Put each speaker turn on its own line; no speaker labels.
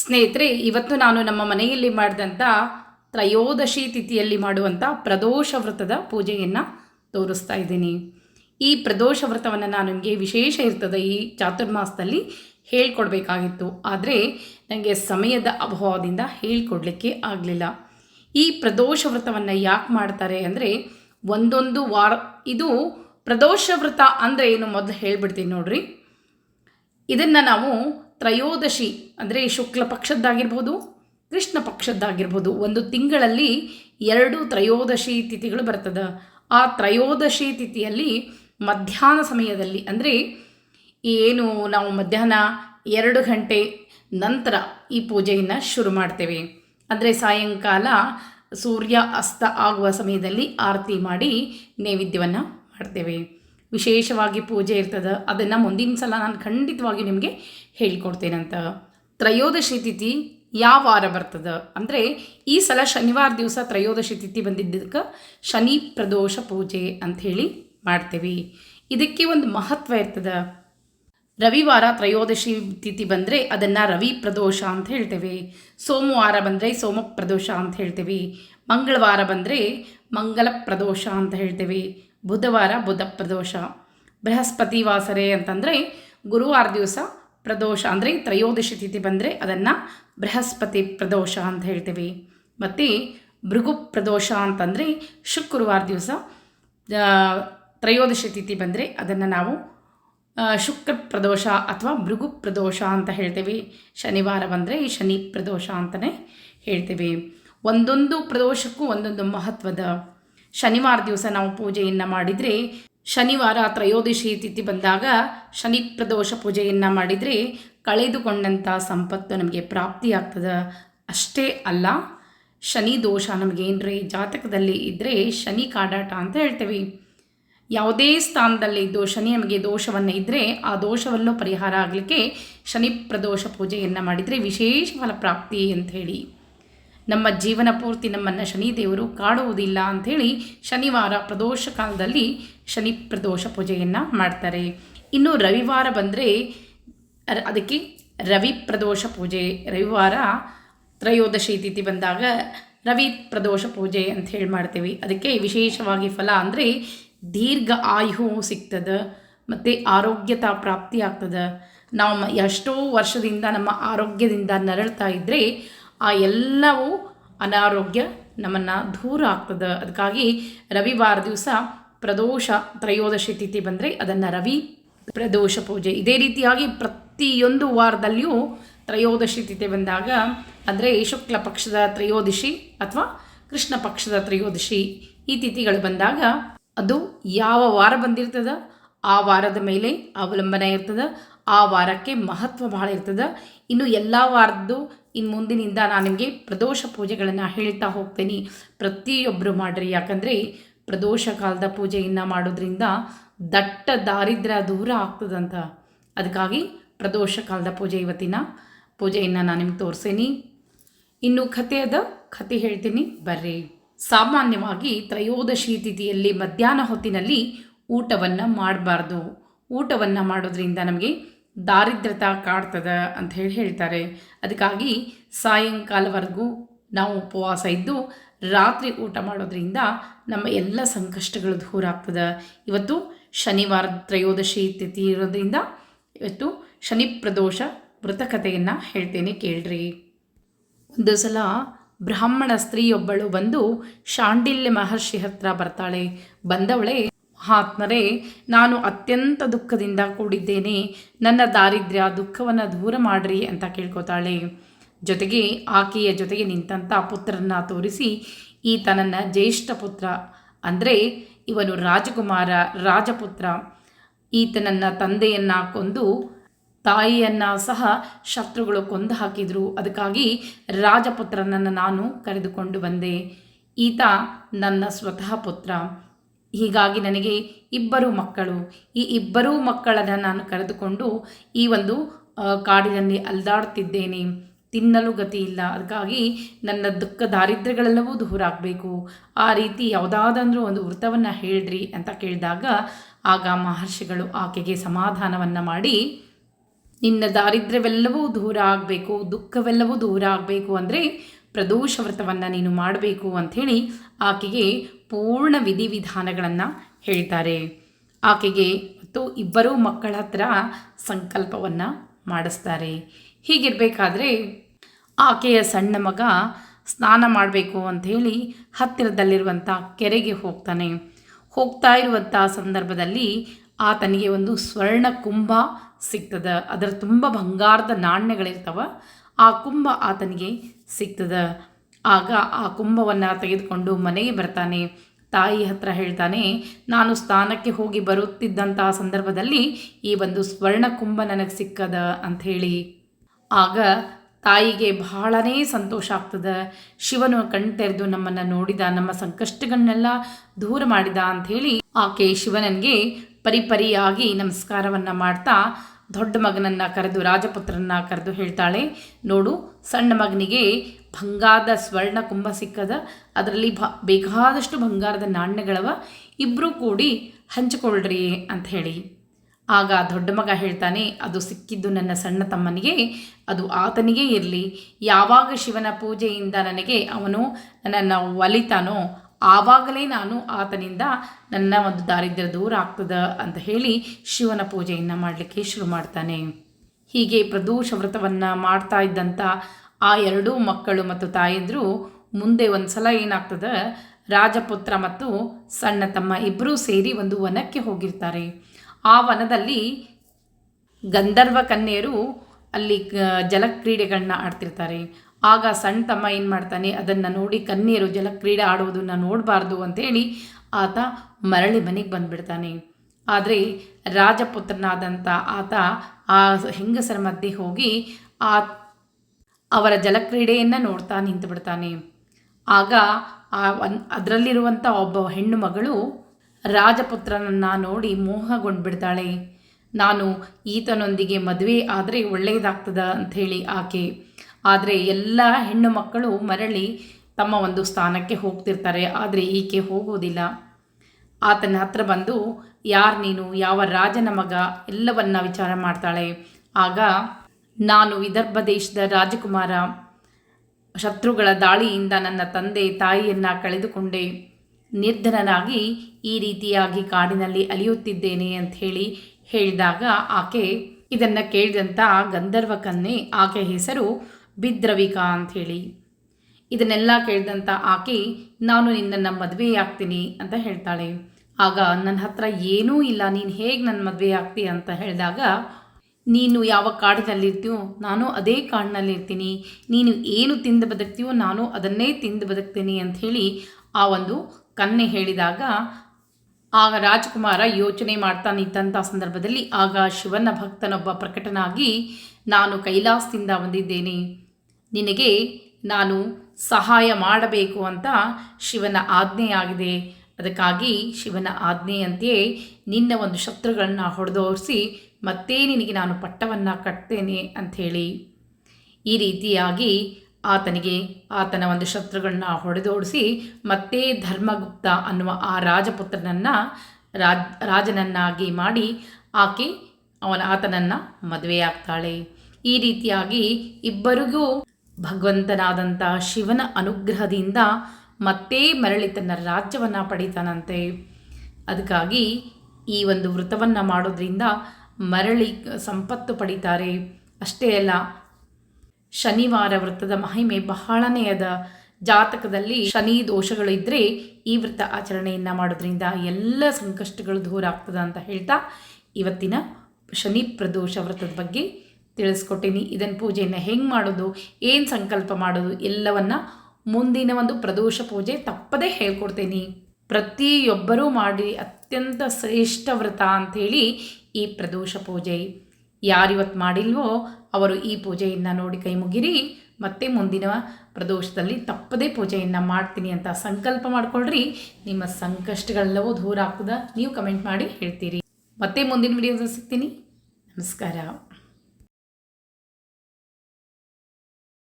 ಸ್ನೇಹಿತರೆ, ಇವತ್ತು ನಾನು ನಮ್ಮ ಮನೆಯಲ್ಲಿ ಮಾಡಿದಂಥ ತ್ರಯೋದಶಿ ತಿಥಿಯಲ್ಲಿ ಮಾಡುವಂಥ ಪ್ರದೋಷ ವ್ರತದ ಪೂಜೆಯನ್ನು ತೋರಿಸ್ತಾ ಇದ್ದೀನಿ. ಈ ಪ್ರದೋಷ ವ್ರತವನ್ನು ನಾನು ನಿಮಗೆ ವಿಶೇಷ ಇರ್ತದೆ ಈ ಚಾತುರ್ಮಾಸದಲ್ಲಿ ಹೇಳ್ಕೊಡ್ಬೇಕಾಗಿತ್ತು. ಆದರೆ ನನಗೆ ಸಮಯದ ಅಭಾವದಿಂದ ಹೇಳ್ಕೊಡ್ಲಿಕ್ಕೆ ಆಗಲಿಲ್ಲ. ಈ ಪ್ರದೋಷ ವ್ರತವನ್ನು ಯಾಕೆ ಮಾಡ್ತಾರೆ ಅಂದರೆ, ಒಂದೊಂದು ವಾರ, ಇದು ಪ್ರದೋಷ ವ್ರತ ಅಂದರೆ ಏನು ಮೊದಲು ಹೇಳ್ಬಿಡ್ತೀನಿ ನೋಡ್ರಿ. ಇದನ್ನು ನಾವು ತ್ರಯೋದಶಿ ಅಂದರೆ ಶುಕ್ಲ ಪಕ್ಷದ್ದಾಗಿರ್ಬೋದು, ಕೃಷ್ಣ ಪಕ್ಷದ್ದಾಗಿರ್ಬೋದು, ಒಂದು ತಿಂಗಳಲ್ಲಿ ಎರಡು ತ್ರಯೋದಶಿ ತಿಥಿಗಳು ಬರ್ತದೆ. ಆ ತ್ರಯೋದಶಿ ತಿಥಿಯಲ್ಲಿ ಮಧ್ಯಾಹ್ನ ಸಮಯದಲ್ಲಿ ಅಂದರೆ ಏನು ನಾವು ಮಧ್ಯಾಹ್ನ ಎರಡು ಗಂಟೆ ನಂತರ ಈ ಪೂಜೆಯನ್ನು ಶುರು ಮಾಡ್ತೇವೆ. ಅಂದರೆ ಸಾಯಂಕಾಲ ಸೂರ್ಯ ಅಸ್ತ ಆಗುವ ಸಮಯದಲ್ಲಿ ಆರತಿ ಮಾಡಿ ನೈವೇದ್ಯವನ್ನು ಮಾಡ್ತೇವೆ. ವಿಶೇಷವಾಗಿ ಪೂಜೆ ಇರ್ತದೆ, ಅದನ್ನು ಮುಂದಿನ ಸಲ ನಾನು ಖಂಡಿತವಾಗಿ ನಿಮಗೆ ಹೇಳಿಕೊಡ್ತೇನಂತ ತ್ರಯೋದಶಿ ತಿಥಿ ಯಾವ ವಾರ ಬರ್ತದೆ? ಅಂದರೆ ಈ ಸಲ ಶನಿವಾರ ದಿವಸ ತ್ರಯೋದಶಿ ತಿಥಿ ಬಂದಿದ್ದಕ್ಕೆ ಶನಿ ಪ್ರದೋಷ ಪೂಜೆ ಅಂಥೇಳಿ ಮಾಡ್ತೇವೆ. ಇದಕ್ಕೆ ಒಂದು ಮಹತ್ವ ಇರ್ತದೆ. ರವಿವಾರ ತ್ರಯೋದಶಿ ತಿಥಿ ಬಂದರೆ ಅದನ್ನು ರವಿ ಪ್ರದೋಷ ಅಂತ ಹೇಳ್ತೇವೆ. ಸೋಮವಾರ ಬಂದರೆ ಸೋಮ ಪ್ರದೋಷ ಅಂತ ಹೇಳ್ತೇವೆ. ಮಂಗಳವಾರ ಬಂದರೆ ಮಂಗಲ ಪ್ರದೋಷ ಅಂತ ಹೇಳ್ತೇವೆ. ಬುಧವಾರ ಬುಧ ಪ್ರದೋಷ. ಬೃಹಸ್ಪತಿ ವಾಸರೆ ಅಂತಂದರೆ ಗುರುವಾರ ದಿವಸ ಪ್ರದೋಷ ಅಂದರೆ ತ್ರಯೋದಶಿ ತಿಥಿ ಬಂದರೆ ಅದನ್ನು ಬೃಹಸ್ಪತಿ ಪ್ರದೋಷ ಅಂತ ಹೇಳ್ತೀವಿ. ಮತ್ತು ಭೃಗು ಪ್ರದೋಷ ಅಂತಂದರೆ ಶುಕ್ರವಾರ ದಿವಸ ತ್ರಯೋದಶಿ ತಿಥಿ ಬಂದರೆ ಅದನ್ನು ನಾವು ಶುಕ್ರ ಪ್ರದೋಷ ಅಥವಾ ಭೃಗು ಪ್ರದೋಷ ಅಂತ ಹೇಳ್ತೀವಿ. ಶನಿವಾರ ಬಂದರೆ ಶನಿ ಪ್ರದೋಷ ಅಂತಲೇ ಹೇಳ್ತೀವಿ. ಒಂದೊಂದು ಪ್ರದೋಷಕ್ಕೂ ಒಂದೊಂದು ಮಹತ್ವದ ಶನಿವಾರ ದಿವಸ ನಾವು ಪೂಜೆಯನ್ನು ಮಾಡಿದರೆ, ಶನಿವಾರ ತ್ರಯೋದಶಿ ತಿಥಿ ಬಂದಾಗ ಶನಿ ಪ್ರದೋಷ ಪೂಜೆಯನ್ನು ಮಾಡಿದರೆ ಕಳೆದುಕೊಂಡಂಥ ಸಂಪತ್ತು ನಮಗೆ ಪ್ರಾಪ್ತಿಯಾಗ್ತದೆ? ಅಷ್ಟೇ ಅಲ್ಲ, ಶನಿ ದೋಷ ನಮಗೇನ್ರಿ ಜಾತಕದಲ್ಲಿ ಇದ್ದರೆ ಶನಿ ಕಾಡಾಟ ಅಂತ ಹೇಳ್ತೇವೆ. ಯಾವುದೇ ಸ್ಥಾನದಲ್ಲಿ ಇದ್ದು ಶನಿ ನಮಗೆ ದೋಷವನ್ನು ಇದ್ದರೆ ಆ ದೋಷವನ್ನು ಪರಿಹಾರ ಆಗಲಿಕ್ಕೆ ಶನಿ ಪ್ರದೋಷ ಪೂಜೆಯನ್ನು ಮಾಡಿದರೆ ವಿಶೇಷ ಫಲಪ್ರಾಪ್ತಿ ಅಂತ ಅಂಥೇಳಿ ನಮ್ಮ ಜೀವನ ಪೂರ್ತಿ ನಮ್ಮನ್ನು ಶನಿದೇವರು ಕಾಡುವುದಿಲ್ಲ ಅಂಥೇಳಿ ಶನಿವಾರ ಪ್ರದೋಷ ಕಾಲದಲ್ಲಿ ಶನಿ ಪ್ರದೋಷ ಪೂಜೆಯನ್ನು ಮಾಡ್ತಾರೆ. ಇನ್ನು ರವಿವಾರ ಬಂದರೆ ಅದಕ್ಕೆ ರವಿ ಪ್ರದೋಷ ಪೂಜೆ. ರವಿವಾರ ತ್ರಯೋದಶಿ ತಿಥಿ ಬಂದಾಗ ರವಿ ಪ್ರದೋಷ ಪೂಜೆ ಅಂತ ಹೇಳಿ ಮಾಡ್ತೀವಿ. ಅದಕ್ಕೆ ವಿಶೇಷವಾಗಿ ಫಲ ಅಂದರೆ ದೀರ್ಘ ಆಯು ಸಿಗ್ತದೆ, ಮತ್ತು ಆರೋಗ್ಯತಾ ಪ್ರಾಪ್ತಿ ಆಗ್ತದೆ ನಾವು ಎಷ್ಟೋ ವರ್ಷದಿಂದ ನಮ್ಮ ಆರೋಗ್ಯದಿಂದ ನರಳ್ತಾ ಇದ್ದರೆ ಆ ಎಲ್ಲವೂ ಅನಾರೋಗ್ಯ ನಮ್ಮನ್ನು ದೂರ ಆಗ್ತದೆ. ಅದಕ್ಕಾಗಿ ರವಿವಾರ ದಿವಸ ಪ್ರದೋಷ ತ್ರಯೋದಶಿ ತಿಥಿ ಬಂದರೆ ಅದನ್ನು ರವಿ ಪ್ರದೋಷ ಪೂಜೆ. ಇದೇ ರೀತಿಯಾಗಿ ಪ್ರತಿಯೊಂದು ವಾರದಲ್ಲಿಯೂ ತ್ರಯೋದಶಿ ತಿಥಿ ಬಂದಾಗ ಅಂದರೆ ಶುಕ್ಲ ಪಕ್ಷದ ತ್ರಯೋದಶಿ ಅಥವಾ ಕೃಷ್ಣ ಪಕ್ಷದ ತ್ರಯೋದಶಿ ಈ ತಿಥಿಗಳು ಬಂದಾಗ ಅದು ಯಾವ ವಾರ ಬಂದಿರ್ತದೆ? ಆ ವಾರದ ಮೇಲೆ ಅವಲಂಬನೆ ಇರ್ತದೆ. ಆ ವಾರಕ್ಕೆ ಮಹತ್ವ ಭಾಳ ಇರ್ತದೆ. ಇನ್ನು ಎಲ್ಲ ವಾರದ್ದು ಇನ್ನು ಮುಂದಿನಿಂದ ನಾನು ನಿಮಗೆ ಪ್ರದೋಷ ಪೂಜೆಗಳನ್ನು ಹೇಳ್ತಾ ಹೋಗ್ತೀನಿ. ಪ್ರತಿಯೊಬ್ಬರು ಮಾಡಿರಿ. ಯಾಕಂದರೆ ಪ್ರದೋಷ ಕಾಲದ ಪೂಜೆಯನ್ನು ಮಾಡೋದ್ರಿಂದ ದಟ್ಟ ದಾರಿದ್ರ್ಯ ದೂರ ಆಗ್ತದಂತ. ಅದಕ್ಕಾಗಿ ಪ್ರದೋಷ ಕಾಲದ ಪೂಜೆ ಇವತ್ತಿನ ಪೂಜೆಯನ್ನು ನಾನು ನಿಮ್ಗೆ ತೋರಿಸೇನಿ. ಇನ್ನು ಕಥೆಯದ ಕತೆ ಹೇಳ್ತೀನಿ. ಬರ್ರಿ. ಸಾಮಾನ್ಯವಾಗಿ ತ್ರಯೋದಶಿ ತಿಥಿಯಲ್ಲಿ ಮಧ್ಯಾಹ್ನ ಹೊತ್ತಿನಲ್ಲಿ ಊಟವನ್ನು ಮಾಡಬಾರ್ದು. ಊಟವನ್ನು ಮಾಡೋದ್ರಿಂದ ನಮಗೆ ದಾರಿದ್ರ್ಯತ ಕಾಡ್ತದ ಅಂತ ಹೇಳಿ ಹೇಳ್ತಾರೆ. ಅದಕ್ಕಾಗಿ ಸಾಯಂಕಾಲವರೆಗೂ ನಾವು ಉಪವಾಸ ಇದ್ದು ರಾತ್ರಿ ಊಟ ಮಾಡೋದ್ರಿಂದ ನಮ್ಮ ಎಲ್ಲ ಸಂಕಷ್ಟಗಳು ದೂರ ಆಗ್ತದೆ. ಇವತ್ತು ಶನಿವಾರ ತ್ರಯೋದಶಿ ತಿಥಿ ಇರೋದ್ರಿಂದ ಇವತ್ತು ಶನಿ ಪ್ರದೋಷ ವೃತಕಥೆಯನ್ನು ಹೇಳ್ತೇನೆ ಕೇಳ್ರಿ. ಒಂದು ಸಲ ಬ್ರಾಹ್ಮಣ ಸ್ತ್ರೀಯೊಬ್ಬಳು ಬಂದು ಶಾಂಡಿಲ್ಯ ಮಹರ್ಷಿ ಹತ್ರ ಬರ್ತಾಳೆ. ಬಂದವಳೆ ಮಹಾತ್ಮರೇ ನಾನು ಅತ್ಯಂತ ದುಃಖದಿಂದ ಕೂಡಿದ್ದೇನೆ. ನನ್ನ ದಾರಿದ್ರ್ಯ ದುಃಖವನ್ನು ದೂರ ಮಾಡ್ರಿ ಅಂತ ಕೇಳ್ಕೊತಾಳೆ. ಜೊತೆಗೆ ಆಕೆಯ ಜೊತೆಗೆ ನಿಂತಂಥ ಪುತ್ರನ ತೋರಿಸಿ, ಈತನನ್ನ ಜ್ಯೇಷ್ಠ ಪುತ್ರ ಅಂದರೆ ಇವನು ರಾಜಕುಮಾರ, ರಾಜಪುತ್ರ. ಈತನನ್ನ ತಂದೆಯನ್ನು ಕೊಂದು ತಾಯಿಯನ್ನು ಸಹ ಶತ್ರುಗಳು ಕೊಂದು ಹಾಕಿದರು. ಅದಕ್ಕಾಗಿ ರಾಜಪುತ್ರನನ್ನು ನಾನು ಕರೆದುಕೊಂಡು ಬಂದೆ. ಈತ ನನ್ನ ಸ್ವತಃ ಪುತ್ರ. ಹೀಗಾಗಿ ನನಗೆ ಇಬ್ಬರು ಮಕ್ಕಳು. ಈ ಇಬ್ಬರೂ ಮಕ್ಕಳನ್ನು ನಾನು ಕರೆದುಕೊಂಡು ಈ ಒಂದು ಕಾಡಿನಲ್ಲಿ ಅಲ್ದಾಡ್ತಿದ್ದೇನೆ. ತಿನ್ನಲು ಗತಿ ಇಲ್ಲ. ಅದಕ್ಕಾಗಿ ನನ್ನ ದುಃಖ ದಾರಿದ್ರ್ಯಗಳೆಲ್ಲವೂ ದೂರ ಆಗಬೇಕು. ಆ ರೀತಿ ಯಾವುದಾದ್ರೂ ಒಂದು ವೃತ್ತವನ್ನು ಹೇಳ್ರಿ ಅಂತ ಕೇಳಿದಾಗ ಆಗ ಮಹರ್ಷಿಗಳು ಆಕೆಗೆ ಸಮಾಧಾನವನ್ನು ಮಾಡಿ, ನಿನ್ನ ದಾರಿದ್ರ್ಯವೆಲ್ಲವೂ ದೂರ ಆಗಬೇಕು, ದುಃಖವೆಲ್ಲವೂ ದೂರ ಆಗಬೇಕು ಅಂದರೆ ಪ್ರದೋಷ ವ್ರತವನ್ನು ನೀನು ಮಾಡಬೇಕು ಅಂಥೇಳಿ ಆಕೆಗೆ ಪೂರ್ಣ ವಿಧಿವಿಧಾನಗಳನ್ನು ಹೇಳ್ತಾರೆ. ಆಕೆಗೆ ಮತ್ತು ಇಬ್ಬರೂ ಮಕ್ಕಳ ಹತ್ರ ಸಂಕಲ್ಪವನ್ನು ಮಾಡಿಸ್ತಾರೆ. ಹೀಗಿರಬೇಕಾದ್ರೆ ಆಕೆಯ ಸಣ್ಣ ಮಗ ಸ್ನಾನ ಮಾಡಬೇಕು ಅಂಥೇಳಿ ಹತ್ತಿರದಲ್ಲಿರುವಂಥ ಕೆರೆಗೆ ಹೋಗ್ತಾನೆ. ಹೋಗ್ತಾ ಇರುವಂಥ ಸಂದರ್ಭದಲ್ಲಿ ಆತನಿಗೆ ಒಂದು ಸ್ವರ್ಣ ಕುಂಭ ಸಿಗ್ತದೆ. ಅದರ ತುಂಬ ಬಂಗಾರದ ನಾಣ್ಯಗಳಿರ್ತವೆ. ಆ ಕುಂಭ ಆತನಿಗೆ ಸಿಗ್ತದ ಆಗ ಆ ಕುಂಭವನ್ನು ತೆಗೆದುಕೊಂಡು ಮನೆಗೆ ಬರ್ತಾನೆ. ತಾಯಿ ಹತ್ರ ಹೇಳ್ತಾನೆ, ನಾನು ಸ್ಥಾನಕ್ಕೆ ಹೋಗಿ ಬರುತ್ತಿದ್ದಂತಹ ಸಂದರ್ಭದಲ್ಲಿ ಈ ಒಂದು ಸ್ವರ್ಣ ಕುಂಭ ನನಗೆ ಸಿಕ್ಕದ ಅಂಥೇಳಿ ಆಗ ತಾಯಿಗೆ ಬಹಳನೇ ಸಂತೋಷ ಆಗ್ತದೆ. ಶಿವನು ಕಣ್ತೆರೆದು ನಮ್ಮನ್ನು ನೋಡಿದ, ನಮ್ಮ ಸಂಕಷ್ಟಗಳನ್ನೆಲ್ಲ ದೂರ ಮಾಡಿದ ಅಂಥೇಳಿ ಆಕೆ ಶಿವನನಿಗೆ ಪರಿಪರಿಯಾಗಿ ನಮಸ್ಕಾರವನ್ನು ಮಾಡ್ತಾ ದೊಡ್ಡ ಮಗನನ್ನು ಕರೆದು ರಾಜಪುತ್ರನ ಕರೆದು ಹೇಳ್ತಾಳೆ, ನೋಡು, ಸಣ್ಣ ಮಗನಿಗೆ ಬಂಗಾರದ ಸ್ವರ್ಣ ಕುಂಭ ಸಿಕ್ಕದ, ಅದರಲ್ಲಿ ಭ ಬೇಕಾದಷ್ಟು ಬಂಗಾರದ ನಾಣ್ಯಗಳವ ಇಬ್ಬರೂ ಕೂಡಿ ಹಂಚಿಕೊಳ್ಳ್ರಿ ಅಂತ ಹೇಳಿ. ಆಗ ದೊಡ್ಡ ಮಗ ಹೇಳ್ತಾನೆ, ಅದು ಸಿಕ್ಕಿದ್ದು ನನ್ನ ಸಣ್ಣ ತಮ್ಮನಿಗೆ, ಅದು ಆತನಿಗೇ ಇರಲಿ. ಯಾವಾಗ ಶಿವನ ಪೂಜೆಯಿಂದ ನನಗೆ ಅವನು ನನ್ನನ್ನು ಒಲಿತಾನೋ ಆವಾಗಲೇ ನಾನು ಆತನಿಂದ ನನ್ನ ಒಂದು ದಾರಿದ್ರ್ಯ ದೂರ ಆಗ್ತದ ಅಂತ ಹೇಳಿ ಶಿವನ ಪೂಜೆಯನ್ನು ಮಾಡಲಿಕ್ಕೆ ಶುರು ಮಾಡ್ತಾನೆ. ಹೀಗೆ ಪ್ರದೋಷ ವ್ರತವನ್ನು ಮಾಡ್ತಾ ಇದ್ದಂಥ ಆ ಎರಡೂ ಮಕ್ಕಳು ಮತ್ತು ತಾಯಂದರು ಮುಂದೆ ಒಂದು ಸಲ ಏನಾಗ್ತದೆ, ರಾಜಪುತ್ರ ಮತ್ತು ಸಣ್ಣ ತಮ್ಮ ಇಬ್ಬರೂ ಸೇರಿ ಒಂದು ವನಕ್ಕೆ ಹೋಗಿರ್ತಾರೆ. ಆ ವನದಲ್ಲಿ ಗಂಧರ್ವ ಕನ್ಯರು ಅಲ್ಲಿ ಜಲಕ್ರೀಡೆಗಳನ್ನ ಆಡ್ತಿರ್ತಾರೆ. ಆಗ ಸಣ್ಣ ತಮ್ಮ ಏನು ಮಾಡ್ತಾನೆ, ಅದನ್ನು ನೋಡಿ ಕನ್ಯೆಯರು ಜಲಕ್ರೀಡೆ ಆಡುವುದನ್ನು ನೋಡಬಾರ್ದು ಅಂತೇಳಿ ಆತ ಮರಳಿ ಮನೆಗೆ ಬಂದುಬಿಡ್ತಾನೆ. ಆದರೆ ರಾಜಪುತ್ರನಾದಂಥ ಆತ ಆ ಹೆಂಗಸರ ಮಧ್ಯೆ ಹೋಗಿ ಆ ಅವರ ಜಲಕ್ರೀಡೆಯನ್ನು ನೋಡ್ತಾ ನಿಂತು ಬಿಡ್ತಾನೆ ಆಗ ಆ ಅದರಲ್ಲಿರುವಂಥ ಒಬ್ಬ ಹೆಣ್ಣು ಮಗಳು ರಾಜಪುತ್ರನನ್ನು ನೋಡಿ ಮೋಹಗೊಂಡು ಬಿಡ್ತಾಳೆ ನಾನು ಈತನೊಂದಿಗೆ ಮದುವೆ ಆದರೆ ಒಳ್ಳೆಯದಾಗ್ತದ ಅಂಥೇಳಿ ಆಕೆ ಆದರೆ ಎಲ್ಲ ಹೆಣ್ಣು ಮಕ್ಕಳು ಮರಳಿ ತಮ್ಮ ಒಂದು ಸ್ಥಾನಕ್ಕೆ ಹೋಗ್ತಿರ್ತಾರೆ, ಆದರೆ ಈಕೆ ಹೋಗೋದಿಲ್ಲ. ಆತನ ಹತ್ರ ಬಂದು, ಯಾರು ನೀನು? ಯಾವ ರಾಜನ ಮಗ? ಎಲ್ಲವನ್ನ ವಿಚಾರ ಮಾಡ್ತಾಳೆ. ಆಗ, ನಾನು ವಿದರ್ಭ ದೇಶದ ರಾಜಕುಮಾರ. ಶತ್ರುಗಳ ದಾಳಿಯಿಂದ ನನ್ನ ತಂದೆ ತಾಯಿಯನ್ನು ಕಳೆದುಕೊಂಡೆ. ನಿರ್ಧನನಾಗಿ ಈ ರೀತಿಯಾಗಿ ಕಾಡಿನಲ್ಲಿ ಅಲಿಯುತ್ತಿದ್ದೇನೆ ಅಂತ ಹೇಳಿ ಹೇಳಿದಾಗ ಆಕೆ ಇದನ್ನು ಕೇಳಿದಂಥ ಗಂಧರ್ವ ಕನ್ನೆ ಆಕೆ ಹೆಸರು ಬಿದ್ರವಿಕಾ ಅಂಥೇಳಿ. ಇದನ್ನೆಲ್ಲ ಕೇಳಿದಂಥ ಆಕೆ, ನಾನು ನಿನ್ನನ್ನು ಮದುವೆ ಆಗ್ತೀನಿ ಅಂತ ಹೇಳ್ತಾಳೆ. ಆಗ ನನ್ನ ಹತ್ರ ಏನೂ ಇಲ್ಲ, ನೀನು ಹೇಗೆ ನನ್ನ ಮದುವೆ ಆಗ್ತೀಯ ಅಂತ ಹೇಳಿದಾಗ, ನೀನು ಯಾವ ಕಾಡಿನಲ್ಲಿರ್ತೀಯೋ, ನಾನು ಅದೇ ಕಾಡಿನಲ್ಲಿರ್ತೀನಿ. ನೀನು ಏನು ತಿಂದು ಬದುಕ್ತೀಯೋ, ನಾನು ಅದನ್ನೇ ತಿಂದು ಬದುಕ್ತೀನಿ ಅಂಥೇಳಿ ಆ ಒಂದು ಕನ್ನೆ ಹೇಳಿದಾಗ, ಆಗ ರಾಜಕುಮಾರ ಯೋಚನೆ ಮಾಡ್ತಾ ನಿಂತಹ ಸಂದರ್ಭದಲ್ಲಿ ಆಗ ಶಿವನ ಭಕ್ತನೊಬ್ಬ ಪ್ರಕಟನಾಗಿ, ನಾನು ಕೈಲಾಸದಿಂದ ಬಂದಿದ್ದೇನೆ. ನಿನಗೆ ನಾನು ಸಹಾಯ ಮಾಡಬೇಕು ಅಂತ ಶಿವನ ಆಜ್ಞೆಯಾಗಿದೆ ಅದಕ್ಕಾಗಿ ಶಿವನ ಆಜ್ಞೆಯಂತೆಯೇ ನಿನ್ನ ಒಂದು ಶತ್ರುಗಳನ್ನು ಹೊಡೆದೋರಿಸಿ ಮತ್ತೆ ನಿನಗೆ ನಾನು ಪಟ್ಟವನ್ನು ಕಟ್ತೇನೆ ಅಂಥೇಳಿ ಈ ರೀತಿಯಾಗಿ ಆತನಿಗೆ ಆತನ ಒಂದು ಶತ್ರುಗಳನ್ನ ಹೊಡೆದೋಡಿಸಿ ಮತ್ತೆ ಧರ್ಮಗುಪ್ತ ಅನ್ನುವ ಆ ರಾಜಪುತ್ರನನ್ನು ರಾಜ್, ರಾಜನನ್ನಾಗಿ ಮಾಡಿ ಆಕೆ ಅವನ ಆತನನ್ನು ಮದುವೆಯಾಗ್ತಾಳೆ. ಈ ರೀತಿಯಾಗಿ ಇಬ್ಬರಿಗೂ ಭಗವಂತನಾದಂಥ ಶಿವನ ಅನುಗ್ರಹದಿಂದ ಮತ್ತೆ ಮರಳಿ ತನ್ನ ರಾಜ್ಯವನ್ನು ಪಡಿತಾನಂತೆ. ಅದಕ್ಕಾಗಿ ಈ ಒಂದು ವ್ರತವನ್ನು ಮಾಡೋದ್ರಿಂದ ಮರಳಿ ಸಂಪತ್ತು ಪಡಿತಾರೆ. ಅಷ್ಟೇ ಅಲ್ಲ, ಶನಿವಾರ ವ್ರತದ ಮಹಿಮೆ ಬಹಳನೇ ಅದ. ಜಾತಕದಲ್ಲಿ ಶನಿ ದೋಷಗಳಿದ್ದರೆ ಈ ವ್ರತ ಆಚರಣೆಯನ್ನು ಮಾಡೋದ್ರಿಂದ ಎಲ್ಲ ಸಂಕಷ್ಟಗಳು ದೂರ ಆಗ್ತದೆ ಅಂತ ಹೇಳ್ತಾ ಇವತ್ತಿನ ಶನಿ ಪ್ರದೋಷ ವ್ರತದ ಬಗ್ಗೆ ತಿಳಿಸ್ಕೊಟ್ಟೀನಿ. ಇದನ್ನು ಪೂಜೆಯನ್ನು ಹೆಂಗೆ ಮಾಡೋದು, ಏನು ಸಂಕಲ್ಪ ಮಾಡೋದು, ಎಲ್ಲವನ್ನು ಮುಂದಿನ ಒಂದು ಪ್ರದೋಷ ಪೂಜೆ ತಪ್ಪದೇ ಹೇಳ್ಕೊಡ್ತೀನಿ. ಪ್ರತಿಯೊಬ್ಬರೂ ಮಾಡಿ ಅತ್ಯಂತ ಶ್ರೇಷ್ಠ ವ್ರತ ಅಂಥೇಳಿ ಈ ಪ್ರದೋಷ ಪೂಜೆ. ಯಾರಿವತ್ತು ಮಾಡಿಲ್ವೋ ಅವರು ಈ ಪೂಜೆಯನ್ನು ನೋಡಿ ಕೈ ಮುಗಿರಿ. ಮತ್ತೆ ಮುಂದಿನ ಪ್ರದೋಷದಲ್ಲಿ ತಪ್ಪದೇ ಪೂಜೆಯನ್ನು ಮಾಡ್ತೀನಿ ಅಂತ ಸಂಕಲ್ಪ ಮಾಡಿಕೊಳ್ಳ್ರಿ ನಿಮ್ಮ ಸಂಕಷ್ಟಗಳೆಲ್ಲವೂ ದೂರ ಆಗ್ತದ. ನೀವು ಕಮೆಂಟ್ ಮಾಡಿ ಹೇಳ್ತೀರಿ. ಮತ್ತೆ ಮುಂದಿನ ವಿಡಿಯೋದಲ್ಲಿ ಸಿಗ್ತೀನಿ. ನಮಸ್ಕಾರ.